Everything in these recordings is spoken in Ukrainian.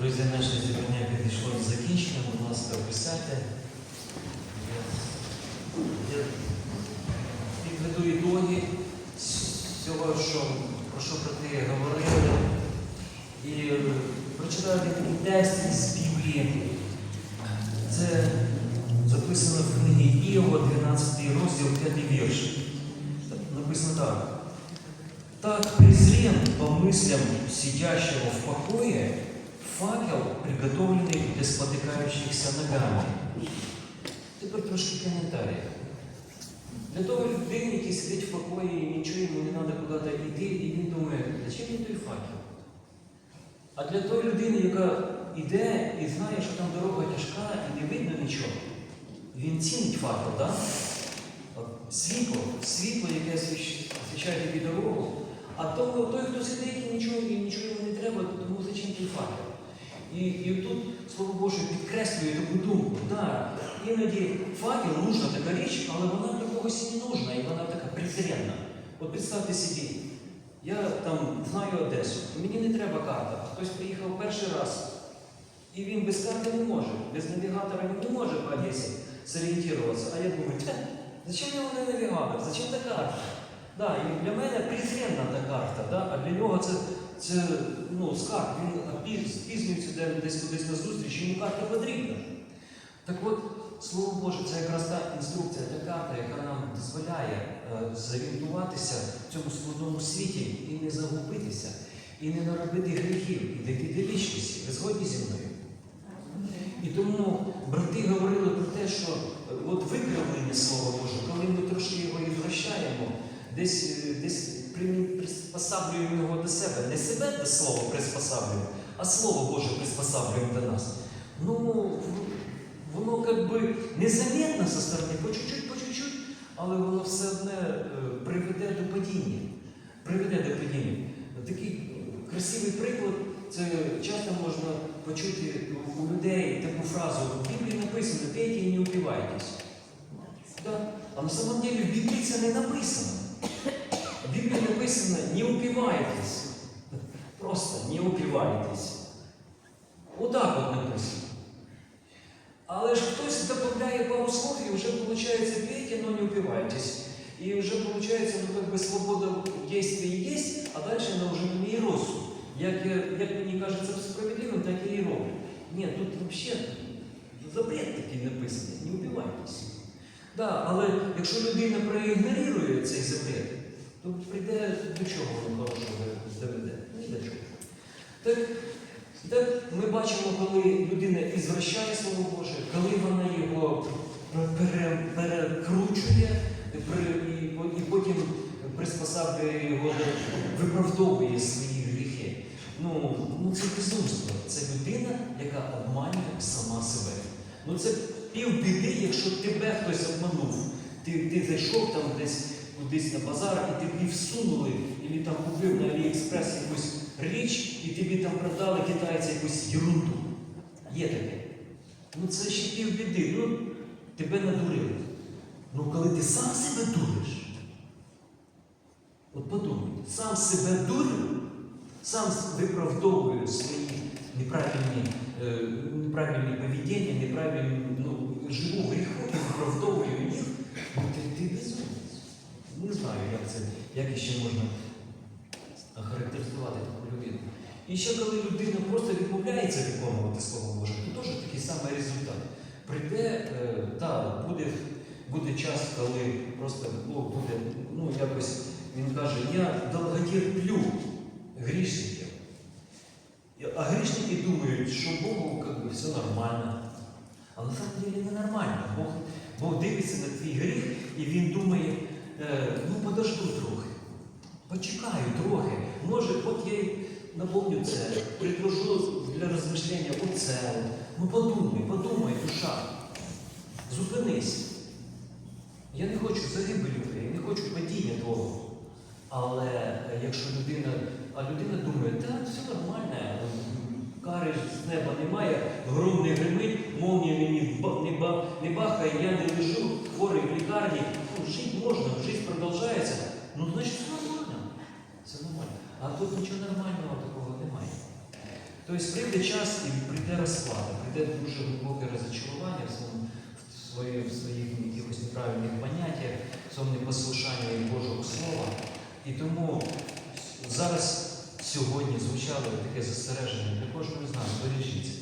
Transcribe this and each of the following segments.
Друзі, наше зібрання підійшло до закінчення. Будь ласка, писайте. Я, підведу ітоги всього, що, про що брати говорили. І прочитаю такий текст із Біблії. Це записано в книгі Іова, 12 розділ, 5 вірш. Написано так. Так презрен по мыслям сидящего в покое факел, приготовленный для спотыкающихся ногами. Тепер трошки коментарів. Для того людини, який сидить в покої, і нічого йому не треба куди йти, і він думає, зачем мені той факел? А для тої людини, яка йде і знає, що там дорога тяжка і не видно нічого, він цінить факел, так? Світло, світло, яке освіщає тобі дорогу, а того, той, хто сидить і нічого, і нічого йому не треба, тому зачем той факел? І, і тут Слово Боже підкреслює таку думку. Да, іноді факел нужна така річ, але вона для когось не нужна, і вона така презренна. От представте собі, я там знаю Одесу, мені не треба карта, хтось приїхав перший раз, і він без карти не може, без навігатора він не може по Одесі зорієнтуватися. А я думаю, «Та, зачем йому не навігатор, зачем та карта? Да, і для мене презренна та карта, да? а для нього це, це ну, скарб, він спізнюється де- десь кудись на зустріч, йому карта потрібна. Так от, Слово Боже, це якраз та інструкція, та карта, яка нам дозволяє е, зорієнтуватися в цьому складному світі і не загубитися, і не наробити гріхів, і дійти до вічності. Ви згодні зі мною? І тому брати говорили про те, що е, от викривлення Слова Божого, коли ми трошки його і вращаємо, десь, е, десь при- приспосаблюємо його до себе. До приспосаблюємо, а Слово Боже приспосаблюємо до нас. Ну, воно как би незаметно со сторони, по чуть-чуть, по чуть-чуть, але воно все одне приведе до падіння. Приведе до падіння. Такий красивий приклад, це часто можна почути у людей таку фразу в Біблії написано пейте і не упивайтесь. Да? А на самом деле в Біблії це не написано. В Біблії написано не упивайтесь. Просто не упивайтесь. Отак от написано. Але ж хтось додає пару слов і вже виходить пейте, но не упивайтесь. І вже виходить, ну как бы свобода действия есть, а дальше она уже на мій розсуд. Як, як мені кажеться справедливим, так і роблю. Ні, тут взагалі запрет такий написаний, не убивайтесь. Да, але якщо людина проігнорує цей запрет, то прийде до чого воно хорошого доведе? Ні до чого. Так, так ми бачимо, коли людина ізвращає Слово Боже, коли вона його перекручує і, потім приспосаблює його, виправдовує свої гріхи. Ну, ну це безумство. Це людина, яка обманює сама себе. Ну це півбіди, якщо тебе хтось обманув. Ти, ти зайшов там десь кудись на базар і тобі всунули, і там купив на Аліекспрес якусь річ, і тобі там продали китайці якусь ерунду. Є таке. Ну це ще півбіди. Ну, тебе надурили. Ну коли ти сам себе дуриш, от подумай, сам себе дурю, сам виправдовую свої неправильні, е, неправильні поведіння, неправильні, ну, живу гріху і виправдовую їх, ну ти, ти безумець. Не знаю, як це, як іще можна охарактеризувати таку людину. І ще коли людина просто відмовляється виконувати Слово Боже, то теж такий самий результат. Прийде, е, та, буде, буде час, коли просто Бог буде, ну якось він каже, я довготерплю грішників. А грішники думають, що Богу би, все нормально. А на не нормально. Бог, Бог дивиться на твій гріх і він думає, е, ну подожду трохи. Почекаю трохи. Може, от я й наповню це, предложу для розмишлення оце. Ну подумай, подумай, душа. Зупинись. Я не хочу загибелі, я не хочу падіння твого. Але е, якщо людина, а людина думає, так, все нормально, кари з неба немає, гром не гримить, молнія мені не, ба- не бахає, я не лежу хворий в лікарні, жити можна, життя продовжується, ну значить все нормально. Все нормально. А тут нічого нормального такого немає. Тобто прийде час і прийде розклада, прийде дуже глибоке розочарування в своєму в своїх якихось неправильних поняттях, в своєму непослушанні Божого Слова. І тому зараз сьогодні звучало таке застереження для кожного з нас. Бережіться.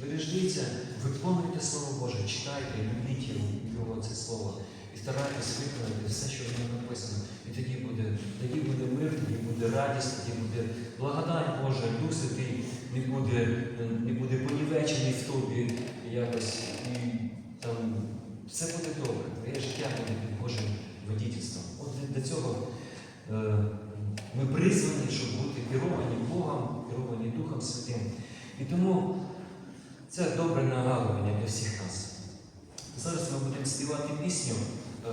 Бережіться, виконуйте Слово Боже, читайте, любіть його це слово. Старайтесь виконати все, що в ньому написано. І тоді буде, тоді буде мир, тоді буде радість, тоді буде благодать Божа, Дух Святий не буде, не буде понівечений в тобі якось. І там все буде добре. Твоє життя буде під Божим водітельством. От для цього е, ми призвані, щоб бути керовані Богом, керовані Духом Святим. І тому це добре нагадування для всіх нас. Зараз ми будемо співати пісню.